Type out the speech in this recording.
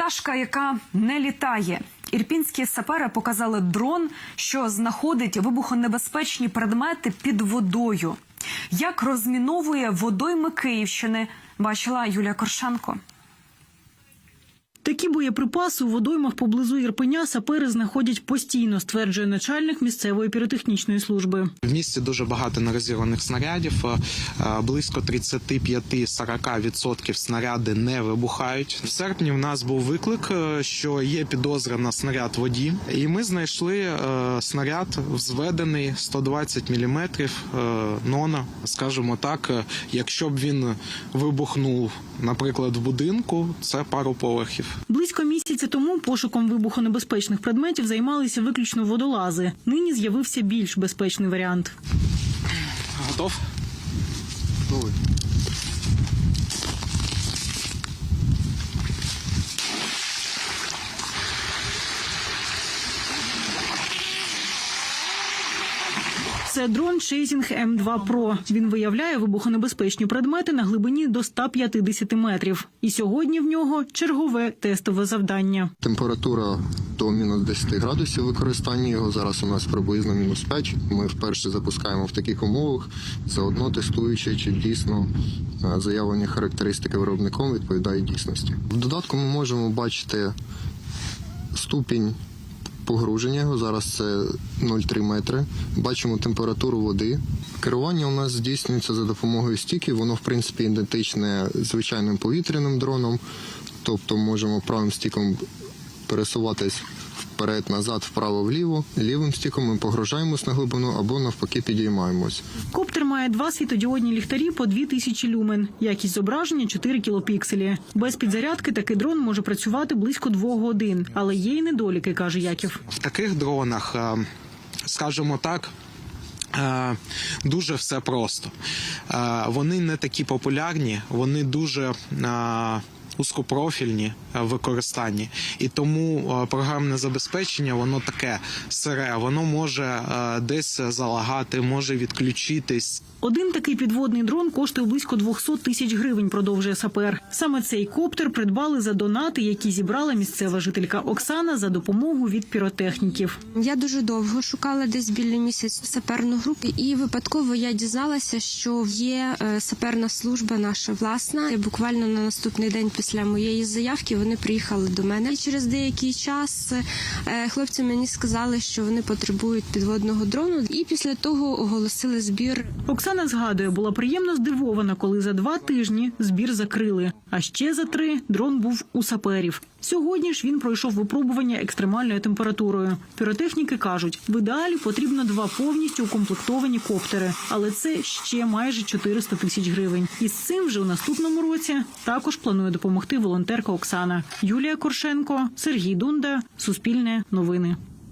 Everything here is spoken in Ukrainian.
Пташка, яка не літає. Ірпінські сапери показали дрон, що знаходить вибухонебезпечні предмети під водою. Як розміновує водойми Київщини, бачила Юлія Коршенко. Такі боєприпаси у водоймах поблизу Ірпеня сапери знаходять постійно, стверджує начальник місцевої піротехнічної служби. В місті дуже багато нерозірваних снарядів. е, е, Близько 35-40% снаряди не вибухають. В серпні в нас був виклик, е, що є підозра на снаряд воді, і ми знайшли снаряд взведений 120 мм нона. Скажімо так, якщо б він вибухнув, наприклад, в будинку, це пару поверхів. Близько місяця тому пошуком вибухонебезпечних предметів займалися виключно водолази. Нині з'явився більш безпечний варіант. Готов? Це дрон Chasing M2 Pro. Він виявляє вибухонебезпечні предмети на глибині до 150 метрів. І сьогодні в нього чергове тестове завдання. Температура до мінус 10 градусів використання його. Зараз у нас приблизно мінус 5. Ми вперше запускаємо в таких умовах, заодно тестуючи, чи дійсно е, заявлені характеристики виробником відповідають дійсності. В додатку ми можемо бачити ступінь погруження. Зараз це 0,3 метри. Бачимо температуру води. Керування у нас здійснюється за допомогою стіків. Воно, в принципі, ідентичне звичайним повітряним дроном. Тобто можемо правим стіком пересуватись вперед, назад, вправо, вліво. Лівим стіком ми погружаємось на глибину або навпаки підіймаємось. Коптер має два світодіодні ліхтарі по 2000 люмен. Якість зображення 4 кілопікселі. Без підзарядки такий дрон може працювати близько двох годин, але є й недоліки, каже Яків. В таких дронах, е, скажімо так. е, Дуже все просто. Е, Вони не такі популярні, вони дуже узкопрофільні е, в використанні, і тому е, програмне забезпечення воно таке сире, воно може е, десь залагати, може відключитись. Один такий підводний дрон коштує близько 200 тисяч гривень, продовжує сапер. Саме цей коптер придбали за донати, які зібрала місцева жителька Оксана за допомогу від піротехніків. Я дуже довго шукала десь біля місяць саперну групу, і випадково я дізналася, що є саперна служба наша власна. І буквально на наступний день після моєї заявки вони приїхали до мене. І через деякий час е, хлопці мені сказали, що вони потребують підводного дрону, і після того оголосили збір. Оксана згадує, була приємно здивована, коли за два тижні збір закрили. А ще за три дрон був у саперів. Сьогодні ж він пройшов випробування екстремальною температурою. Піротехніки кажуть, в ідеалі потрібно два повністю укомплектовані коптери, але це ще майже 400 тисяч гривень. І з цим вже у наступному році також планує допомогти волонтерка Оксана Юлія Коршенко, Сергій Дунда, Суспільне новини.